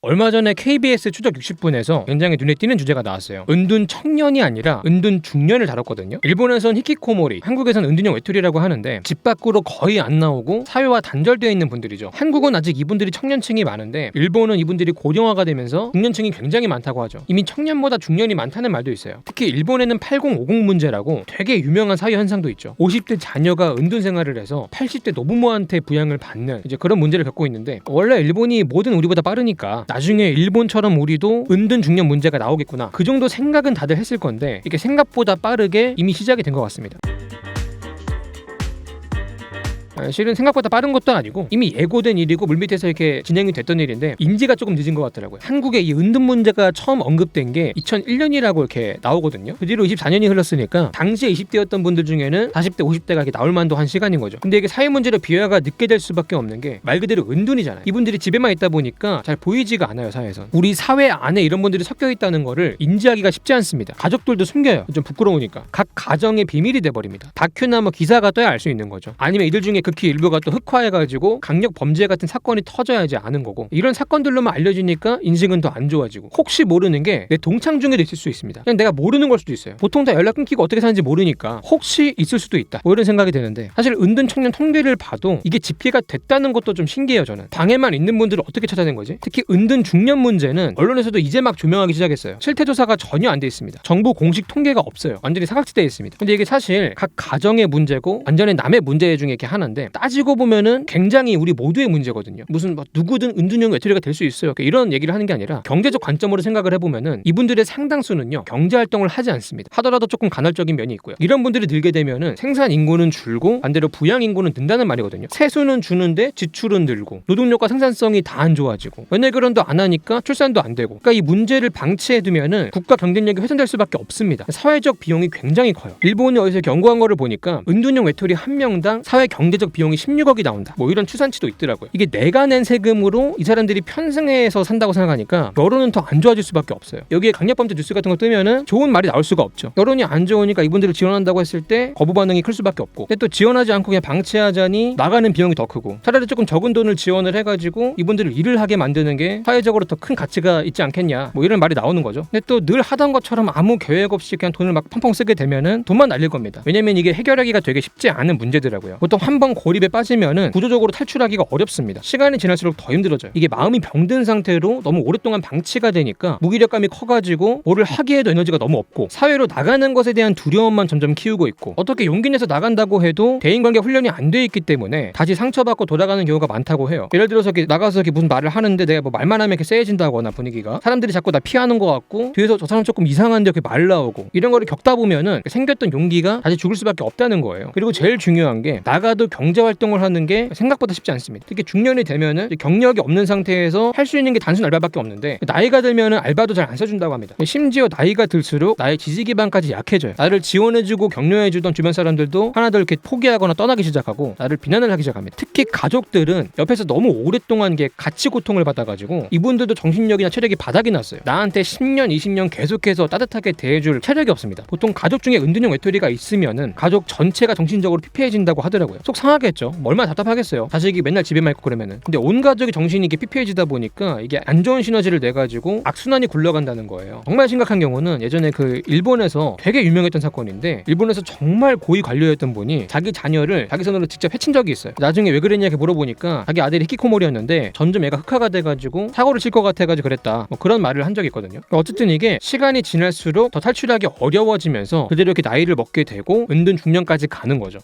얼마 전에 KBS 추적 60분에서 굉장히 눈에 띄는 주제가 나왔어요. 은둔 청년이 아니라 은둔 중년을 다뤘거든요. 일본에선 히키코모리, 한국에선 은둔형 외톨이라고 하는데 집 밖으로 거의 안 나오고 사회와 단절되어 있는 분들이죠. 한국은 아직 이분들이 청년층이 많은데 일본은 이분들이 고령화가 되면서 중년층이 굉장히 많다고 하죠. 이미 청년보다 중년이 많다는 말도 있어요. 특히 일본에는 8050 문제라고 되게 유명한 사회 현상도 있죠. 50대 자녀가 은둔 생활을 해서 80대 노부모한테 부양을 받는 이제 그런 문제를 겪고 있는데 원래 일본이 뭐든 우리보다 빠르니까 나중에 일본처럼 우리도 은둔 중년 문제가 나오겠구나. 그 정도 생각은 다들 했을 건데 이게 생각보다 빠르게 이미 시작이 된 것 같습니다. 아, 실은 생각보다 빠른 것도 아니고 이미 예고된 일이고 물밑에서 이렇게 진행이 됐던 일인데 인지가 조금 늦은 것 같더라고요. 한국에 이 은둔 문제가 처음 언급된 게 2001년이라고 이렇게 나오거든요. 그 뒤로 24년이 흘렀으니까 당시에 20대였던 분들 중에는 40대, 50대가 이렇게 나올 만도 한 시간인 거죠. 근데 이게 사회 문제로 비화가 늦게 될 수밖에 없는 게 말 그대로 은둔이잖아요. 이분들이 집에만 있다 보니까 잘 보이지가 않아요 사회에서. 우리 사회 안에 이런 분들이 섞여 있다는 거를 인지하기가 쉽지 않습니다. 가족들도 숨겨요. 좀 부끄러우니까. 각 가정의 비밀이 돼버립니다. 다큐나 뭐 기사가 떠야 알 수 있는 거죠. 아니면 이들 중에 극히 일부가 또 흑화해가지고 강력 범죄 같은 사건이 터져야지 아는 거고 이런 사건들로만 알려지니까 인식은 더 안 좋아지고 혹시 모르는 게 내 동창 중에도 있을 수 있습니다. 그냥 내가 모르는 걸 수도 있어요. 보통 다 연락 끊기고 어떻게 사는지 모르니까 혹시 있을 수도 있다. 뭐 이런 생각이 드는데 사실 은둔 청년 통계를 봐도 이게 집계가 됐다는 것도 좀 신기해요 저는. 방에만 있는 분들을 어떻게 찾아낸 거지? 특히 은둔 중년 문제는 언론에서도 이제 막 조명하기 시작했어요. 실태 조사가 전혀 안 돼 있습니다. 정부 공식 통계가 없어요. 완전히 사각지대에 있습니다. 근데 이게 사실 각 가정의 문제고 완전히 남의 문제 중에 이렇게 하나인데 따지고 보면은 굉장히 우리 모두의 문제거든요. 무슨 뭐 누구든 은둔형 외톨이가 될 수 있어요. 그러니까 이런 얘기를 하는 게 아니라 경제적 관점으로 생각을 해보면은 이분들의 상당수는요 경제 활동을 하지 않습니다. 하더라도 조금 간헐적인 면이 있고요. 이런 분들이 늘게 되면은 생산 인구는 줄고 반대로 부양 인구는 는다는 말이거든요. 세수는 주는데 지출은 늘고 노동력과 생산성이 다 안 좋아지고 연애 결혼도 안 하니까 출산도 안 되고 그러니까 이 문제를 방치해두면은 국가 경쟁력이 훼손될 수밖에 없습니다. 사회적 비용이 굉장히 커요. 일본이 어디서 경고한 거를 보니까 은둔형 외톨이 한 명당 사회 경제적 비용이 16억이 나온다. 뭐 이런 추산치도 있더라고요. 이게 내가 낸 세금으로 이 사람들이 편승해서 산다고 생각하니까 여론은 더 안 좋아질 수밖에 없어요. 여기에 강력범죄 뉴스 같은 거 뜨면은 좋은 말이 나올 수가 없죠. 여론이 안 좋으니까 이분들을 지원한다고 했을 때 거부 반응이 클 수밖에 없고. 근데 또 지원하지 않고 그냥 방치하자니 나가는 비용이 더 크고. 차라리 조금 적은 돈을 지원을 해가지고 이분들을 일을 하게 만드는 게 사회적으로 더 큰 가치가 있지 않겠냐. 뭐 이런 말이 나오는 거죠. 근데 또 늘 하던 것처럼 아무 계획 없이 그냥 돈을 막 펑펑 쓰게 되면은 돈만 날릴 겁니다. 왜냐면 이게 해결하기가 되게 쉽지 않은 문제더라고요. 보통 한 번 고립에 빠지면은 구조적으로 탈출하기가 어렵습니다. 시간이 지날수록 더 힘들어져요. 이게 마음이 병든 상태로 너무 오랫동안 방치가 되니까 무기력감이 커가지고 뭐를 하기에도 에너지가 너무 없고 사회로 나가는 것에 대한 두려움만 점점 키우고 있고 어떻게 용기 내서 나간다고 해도 대인관계 훈련이 안 돼 있기 때문에 다시 상처받고 돌아가는 경우가 많다고 해요. 예를 들어서 이렇게 나가서 이렇게 무슨 말을 하는데 내가 뭐 말만 하면 이렇게 세해진다거나 분위기가 사람들이 자꾸 나 피하는 것 같고 뒤에서 저 사람 조금 이상한데 이렇게 말 나오고 이런 거를 겪다 보면은 생겼던 용기가 다시 죽을 수밖에 없다는 거예요. 그리고 제일 중요한 게 나가도 경제 활동을 하는 게 생각보다 쉽지 않습니다. 특히 중년이 되면은 경력이 없는 상태에서 할 수 있는 게 단순 알바밖에 없는데 나이가 들면은 알바도 잘 안 써준다고 합니다. 심지어 나이가 들수록 나의 지지 기반까지 약해져요. 나를 지원해주고 격려해주던 주변 사람들도 하나둘 이렇게 포기하거나 떠나기 시작하고 나를 비난을 하기 시작합니다. 특히 가족들은 옆에서 너무 오랫동안 게 같이 고통을 받아가지고 이분들도 정신력이나 체력이 바닥이 났어요. 나한테 10년, 20년 계속해서 따뜻하게 대해줄 체력이 없습니다. 보통 가족 중에 은둔형 외톨이가 있으면은 가족 전체가 정신적으로 피폐해진다고 하더라고요. 속 상하겠죠. 뭐 얼마나 답답하겠어요. 자식이 맨날 집에만 있고 그러면은. 근데 온 가족이 정신이 이게 피폐해지다 보니까 이게 안 좋은 시너지를 내 가지고 악순환이 굴러간다는 거예요. 정말 심각한 경우는 예전에 그 일본에서 되게 유명했던 사건인데 일본에서 정말 고위 관료였던 분이 자기 자녀를 자기 손으로 직접 해친 적이 있어요. 나중에 왜 그랬냐 이렇게 물어보니까 자기 아들이 히키코모리였는데 점점 애가 흑화가 돼가지고 사고를 칠 것 같아가지고 그랬다. 뭐 그런 말을 한 적이 있거든요. 그러니까 어쨌든 이게 시간이 지날수록 더 탈출하기 어려워지면서 그대로 이렇게 나이를 먹게 되고 은둔 중년까지 가는 거죠.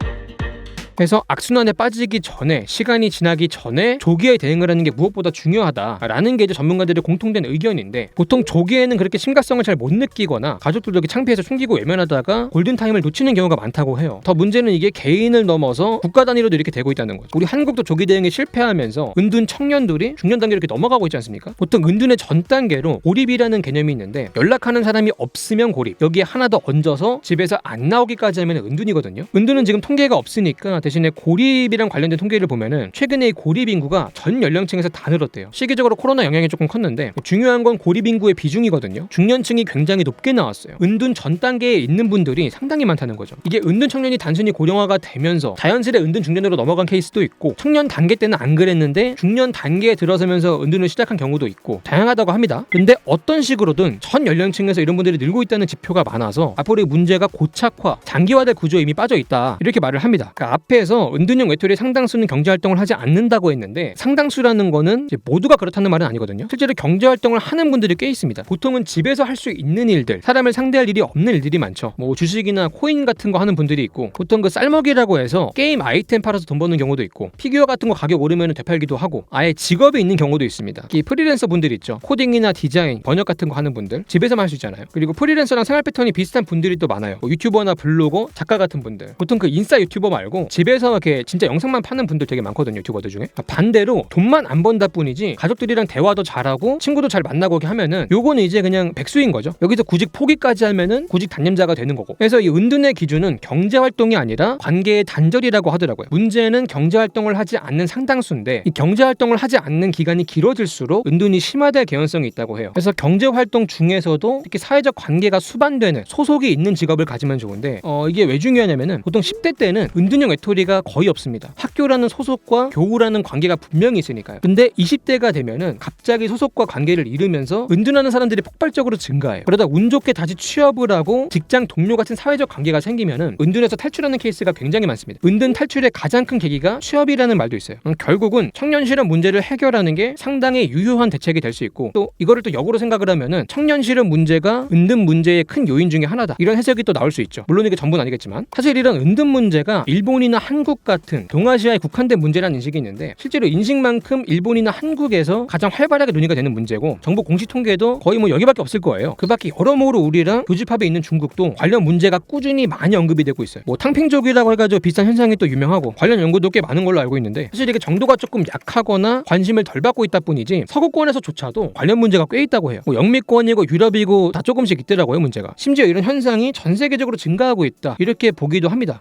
그래서 악순환에 빠지기 전에 시간이 지나기 전에 조기에 대응을 하는 게 무엇보다 중요하다라는 게 이제 전문가들의 공통된 의견인데 보통 조기에는 그렇게 심각성을 잘 못 느끼거나 가족들도 이렇게 창피해서 숨기고 외면하다가 골든 타임을 놓치는 경우가 많다고 해요. 더 문제는 이게 개인을 넘어서 국가 단위로도 이렇게 되고 있다는 거죠. 우리 한국도 조기 대응에 실패하면서 은둔 청년들이 중년 단계로 이렇게 넘어가고 있지 않습니까? 보통 은둔의 전 단계로 고립이라는 개념이 있는데 연락하는 사람이 없으면 고립 여기에 하나 더 얹어서 집에서 안 나오기까지 하면 은둔이거든요. 은둔은 지금 통계가 없으니까 대신에 고립이랑 관련된 통계를 보면은 최근에 이 고립 인구가 전 연령층에서 다 늘었대요. 시기적으로 코로나 영향이 조금 컸는데 중요한 건 고립 인구의 비중이거든요. 중년층이 굉장히 높게 나왔어요. 은둔 전 단계에 있는 분들이 상당히 많다는 거죠. 이게 은둔 청년이 단순히 고령화가 되면서 자연스레 은둔 중년으로 넘어간 케이스도 있고 청년 단계 때는 안 그랬는데 중년 단계에 들어서면서 은둔을 시작한 경우도 있고 다양하다고 합니다. 근데 어떤 식으로든 전 연령층에서 이런 분들이 늘고 있다는 지표가 많아서 앞으로 이 문제가 고착화, 장기화될 구조에 이미 빠져 있다 이렇게 말을 합니다. 그러니까 앞에 서 은둔형 외톨이 상당수는 경제 활동을 하지 않는다고 했는데 상당수라는 거는 모두가 그렇다는 말은 아니거든요. 실제로 경제 활동을 하는 분들이 꽤 있습니다. 보통은 집에서 할 수 있는 일들, 사람을 상대할 일이 없는 일들이 많죠. 뭐 주식이나 코인 같은 거 하는 분들이 있고 보통 그 쌀먹이라고 해서 게임 아이템 팔아서 돈 버는 경우도 있고 피규어 같은 거 가격 오르면 되팔기도 하고 아예 직업이 있는 경우도 있습니다. 이 프리랜서 분들 있죠. 코딩이나 디자인, 번역 같은 거 하는 분들 집에서만 할 수 있잖아요. 그리고 프리랜서랑 생활 패턴이 비슷한 분들이 또 많아요. 뭐 유튜버나 블로거, 작가 같은 분들. 보통 그 인싸 유튜버 말고 집 에서 이렇게 진짜 영상만 파는 분들 되게 많거든요. 유튜버들 중에. 아, 반대로 돈만 안 번다 뿐이지 가족들이랑 대화도 잘하고 친구도 잘 만나고 이렇게 하면은 요거는 이제 그냥 백수인 거죠. 여기서 구직 포기까지 하면은 구직 단념자가 되는 거고. 그래서 이 은둔의 기준은 경제 활동이 아니라 관계의 단절이라고 하더라고요. 문제는 경제 활동을 하지 않는 상당수인데 이 경제 활동을 하지 않는 기간이 길어질수록 은둔이 심화될 개연성이 있다고 해요. 그래서 경제 활동 중에서도 특히 사회적 관계가 수반되는 소속이 있는 직업을 가지면 좋은데 어 이게 왜 중요하냐면은 보통 10대 때는 은둔형 외톨이 가 거의 없습니다. 학교라는 소속과 교우라는 관계가 분명히 있으니까요. 근데 20대가 되면은 갑자기 소속과 관계를 잃으면서 은둔하는 사람들이 폭발적으로 증가해요. 그러다 운 좋게 다시 취업을 하고 직장 동료 같은 사회적 관계가 생기면은 은둔에서 탈출하는 케이스가 굉장히 많습니다. 은둔 탈출의 가장 큰 계기가 취업이라는 말도 있어요. 음, 결국은 청년 실업 문제를 해결하는 게 상당히 유효한 대책이 될 수 있고 또 이거를 또 역으로 생각을 하면은 청년 실업 문제가 은둔 문제의 큰 요인 중에 하나다. 이런 해석이 또 나올 수 있죠. 물론 이게 전부는 아니겠지만 사실 이런 은둔 문제가 일본이나 한국 같은 동아시아에 국한된 문제라는 인식이 있는데 실제로 인식만큼 일본이나 한국에서 가장 활발하게 논의가 되는 문제고 정부 공식 통계도 거의 뭐 여기밖에 없을 거예요. 그 밖에 여러모로 우리랑 교집합에 있는 중국도 관련 문제가 꾸준히 많이 언급이 되고 있어요. 뭐 탕핑족이라고 해가지고 비슷한 현상이 또 유명하고 관련 연구도 꽤 많은 걸로 알고 있는데 사실 이게 정도가 조금 약하거나 관심을 덜 받고 있다 뿐이지 서구권에서조차도 관련 문제가 꽤 있다고 해요. 뭐 영미권이고 유럽이고 다 조금씩 있더라고요 문제가. 심지어 이런 현상이 전 세계적으로 증가하고 있다 이렇게 보기도 합니다.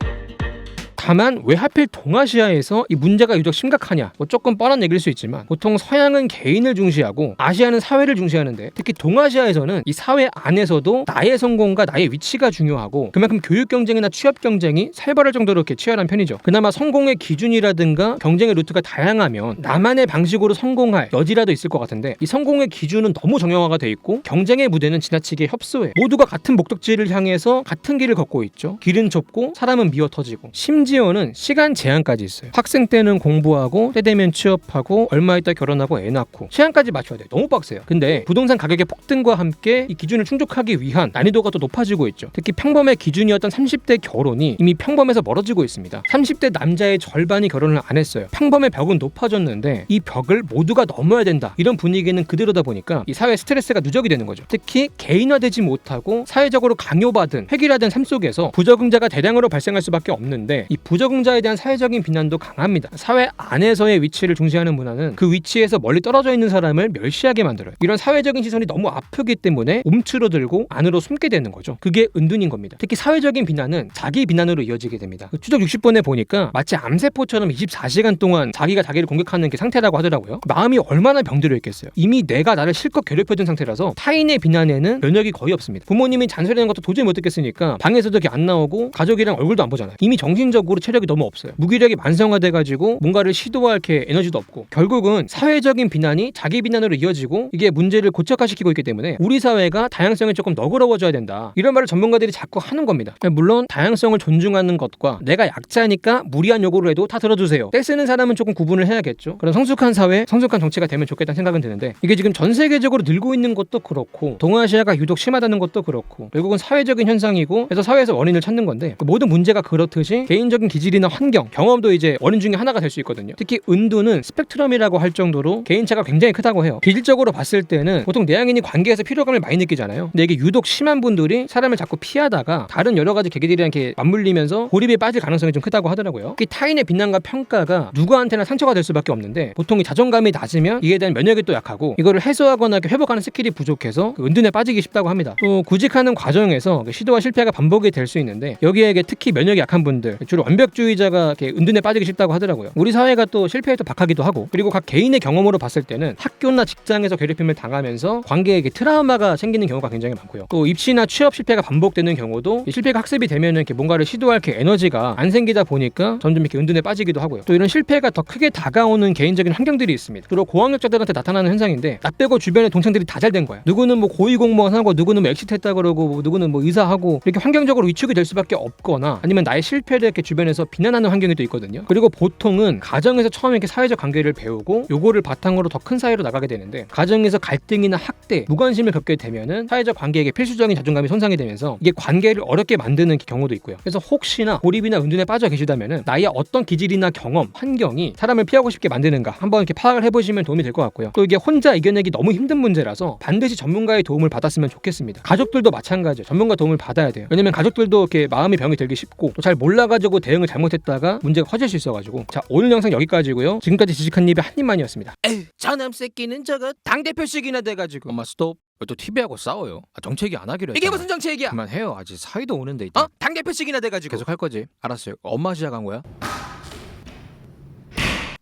다만 왜 하필 동아시아에서 이 문제가 유독 심각하냐? 뭐 조금 뻔한 얘기일 수 있지만 보통 서양은 개인을 중시하고 아시아는 사회를 중시하는데 특히 동아시아에서는 이 사회 안에서도 나의 성공과 나의 위치가 중요하고 그만큼 교육 경쟁이나 취업 경쟁이 살벌할 정도로 이렇게 치열한 편이죠. 그나마 성공의 기준이라든가 경쟁의 루트가 다양하면 나만의 방식으로 성공할 여지라도 있을 것 같은데 이 성공의 기준은 너무 정형화가 돼 있고 경쟁의 무대는 지나치게 협소해. 모두가 같은 목적지를 향해서 같은 길을 걷고 있죠. 길은 좁고 사람은 미어 터지고 심지어 는 시간 제한까지 있어요. 학생 때는 공부하고 때 되면 취업하고 얼마 있다 결혼하고 애 낳고 시간까지 맞춰야 돼요. 너무 빡세요. 근데 부동산 가격의 폭등과 함께 이 기준을 충족하기 위한 난이도가 더 높아지고 있죠. 특히 평범의 기준이었던 30대 결혼이 이미 평범에서 멀어지고 있습니다. 30대 남자의 절반이 결혼을 안 했어요. 평범의 벽은 높아졌는데 이 벽을 모두가 넘어야 된다. 이런 분위기는 그대로다 보니까 이 사회 스트레스가 누적이 되는 거죠. 특히 개인화되지 못하고 사회적으로 강요받은 획일화된 삶 속에서 부적응자가 대량으로 발생할 수밖에 없는데 이 부적응자에 대한 사회적인 비난도 강합니다. 사회 안에서의 위치를 중시하는 문화는 그 위치에서 멀리 떨어져 있는 사람을 멸시하게 만들어요. 이런 사회적인 시선이 너무 아프기 때문에 움츠러들고 안으로 숨게 되는 거죠. 그게 은둔인 겁니다. 특히 사회적인 비난은 자기 비난으로 이어지게 됩니다. 그 추적 60번에 보니까 마치 암세포처럼 24시간 동안 자기가 자기를 공격하는 게 상태라고 하더라고요. 마음이 얼마나 병들어 있겠어요. 이미 내가 나를 실컷 괴롭혀둔 상태라서 타인의 비난에는 면역이 거의 없습니다. 부모님이 잔소리하는 것도 도저히 못 듣겠으니까 방에서도 이렇게 안 나오고 가족이랑 얼굴도 안 보잖아요. 이미 정신적으로 체력이 너무 없어요. 무기력이 만성화돼 가지고 뭔가를 시도할 게 에너지도 없고 결국은 사회적인 비난이 자기 비난으로 이어지고 이게 문제를 고착화시키고 있기 때문에 우리 사회가 다양성이 조금 너그러워져야 된다. 이런 말을 전문가들이 자꾸 하는 겁니다. 물론 다양성을 존중하는 것과 내가 약자니까 무리한 요구를 해도 다 들어주세요. 떼쓰는 사람은 조금 구분을 해야겠죠. 그런 성숙한 사회, 성숙한 정치가 되면 좋겠다는 생각은 드는데 이게 지금 전 세계적으로 늘고 있는 것도 그렇고 동아시아가 유독 심하다는 것도 그렇고 결국은 사회적인 현상이고 그래서 사회에서 원인을 찾는 건데 그 모든 문제가 그렇듯이 개인적인 기질이나 환경, 경험도 이제 원인 중에 하나가 될 수 있거든요. 특히 은두는 스펙트럼이라고 할 정도로 개인차가 굉장히 크다고 해요. 기질적으로 봤을 때는 보통 내향인이 관계에서 피로감을 많이 느끼잖아요. 근데 이게 유독 심한 분들이 사람을 자꾸 피하다가 다른 여러 가지 계기들이랑 이렇게 맞물리면서 고립에 빠질 가능성이 좀 크다고 하더라고요. 특히 타인의 비난과 평가가 누구한테나 상처가 될 수밖에 없는데 보통 이 자존감이 낮으면 이에 대한 면역이 또 약하고 이거를 해소하거나 회복하는 스킬이 부족해서 그 은둔에 빠지기 쉽다고 합니다. 또 구직하는 과정에서 그 시도와 실패가 반복이 될 수 있는데 여기에 특히 면역이 약한 분들 주로 완벽주의자가 이렇게 은둔에 빠지기 쉽다고 하더라고요. 우리 사회가 또 실패에 또 박하기도 하고 그리고 각 개인의 경험으로 봤을 때는 학교나 직장에서 괴롭힘을 당하면서 관계에 이렇게 트라우마가 생기는 경우가 굉장히 많고요. 또 입시나 취업 실패가 반복되는 경우도 이 실패가 학습이 되면은 이렇게 뭔가를 시도할 그 에너지가 안 생기다 보니까 점점 이렇게 은둔에 빠지기도 하고요. 또 이런 실패가 더 크게 다가오는 개인적인 환경들이 있습니다. 주로 고학력자들한테 나타나는 현상인데 나 빼고 주변의 동창들이 다 잘 된 거야. 누구는 뭐 고위 공무원 하고 누구는 뭐 엑시트 했다 그러고 뭐 누구는 뭐 의사하고 이렇게 환경적으로 위축이 될 수밖에 없거나 아니면 나의 실패를 이렇게 주변 에서 비난하는 환경이 또 있거든요. 그리고 보통은 가정에서 처음에 이렇게 사회적 관계를 배우고 요거를 바탕으로 더 큰 사회로 나가게 되는데 가정에서 갈등이나 학대, 무관심을 겪게 되면은 사회적 관계에게 필수적인 자존감이 손상이 되면서 이게 관계를 어렵게 만드는 경우도 있고요. 그래서 혹시나 고립이나 은둔에 빠져 계시다면은 나의 어떤 기질이나 경험, 환경이 사람을 피하고 싶게 만드는가 한번 이렇게 파악을 해보시면 도움이 될 것 같고요. 또 이게 혼자 이겨내기 너무 힘든 문제라서 반드시 전문가의 도움을 받았으면 좋겠습니다. 가족들도 마찬가지예요. 전문가 도움을 받아야 돼요. 왜냐면 가족들도 이렇게 마음이 병이 들기 쉽고 또 잘 몰라가지고 대 응을 잘못했다가 문제가 커질 수 있어가지고 자 오늘 영상 여기까지고요. 지금까지 지식한 입의 한 입만이었습니다. 에휴 저놈 새끼는 저거 당대표식이나 돼가지고 엄마 스톱. 또 TV하고 싸워요. 아, 정책이 안 하기로 이게 무슨 정책이야 그만해요. 아직 사이도 오는데 어? 당대표식이나 돼가지고 계속 할 거지. 알았어요. 엄마 시작한 거야?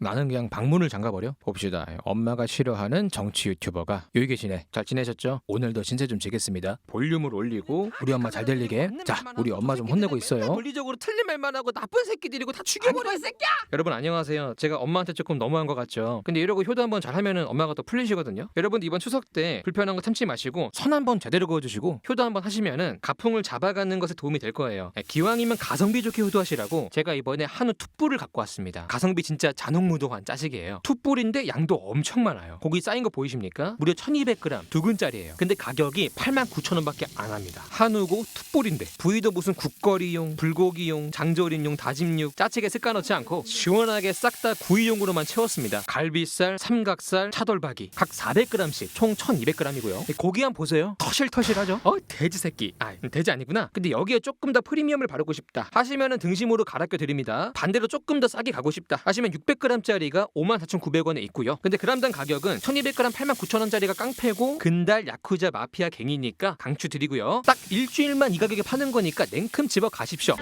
나는 그냥 방문을 잠가버려. 봅시다. 엄마가 싫어하는 정치 유튜버가 여기 계시네. 잘 지내셨죠? 오늘도 신세 좀 지겠습니다. 볼륨을 올리고 우리 엄마 잘 들리게. 자, 우리 엄마 좀 혼내고 있어요. 물리적으로 틀린 말만 하고 나쁜 새끼들이고 다 죽여버려 이 새끼야 여러분 안녕하세요. 제가 엄마한테 조금 너무한 것 같죠. 근데 이러고 효도 한번 잘하면은 엄마가 또 풀리시거든요. 여러분 이번 추석 때 불편한 거 참지 마시고 선 한번 제대로 그어주시고 효도 한번 하시면은 가풍을 잡아가는 것에 도움이 될 거예요. 네, 기왕이면 가성비 좋게 효도하시라고 제가 이번에 한우 툭불을 갖고 왔습니다. 가성비 진짜 잔혹 무도한 짜식이에요. 툭불인데 양도 엄청 많아요. 고기 쌓인 거 보이십니까? 무려 1,200g 두 근짜리예요. 근데 가격이 89,000원밖에 안 합니다. 한우고 툭불인데 부위도 무슨 국거리용, 불고기용, 장조림용, 다짐육 짜치게 습가 넣지 않고 시원하게 싹 다 구이용으로만 채웠습니다. 갈비살, 삼각살, 차돌박이 각 400g씩 총 1,200g이고요. 고기 한 보세요. 터실터실하죠? 어 돼지 새끼. 아 돼지 아니구나. 근데 여기에 조금 더 프리미엄을 바르고 싶다. 하시면은 등심으로 갈아껴 드립니다. 반대로 조금 더 싸게 가고 싶다. 하시면 600g 10g짜리가 54,900원에 있고요. 근데 그람당 가격은 1200g 89,000원짜리가 깡패고 근달 야쿠자 마피아 갱이니까 강추드리고요. 딱 일주일만 이 가격에 파는 거니까 냉큼 집어 가십시오.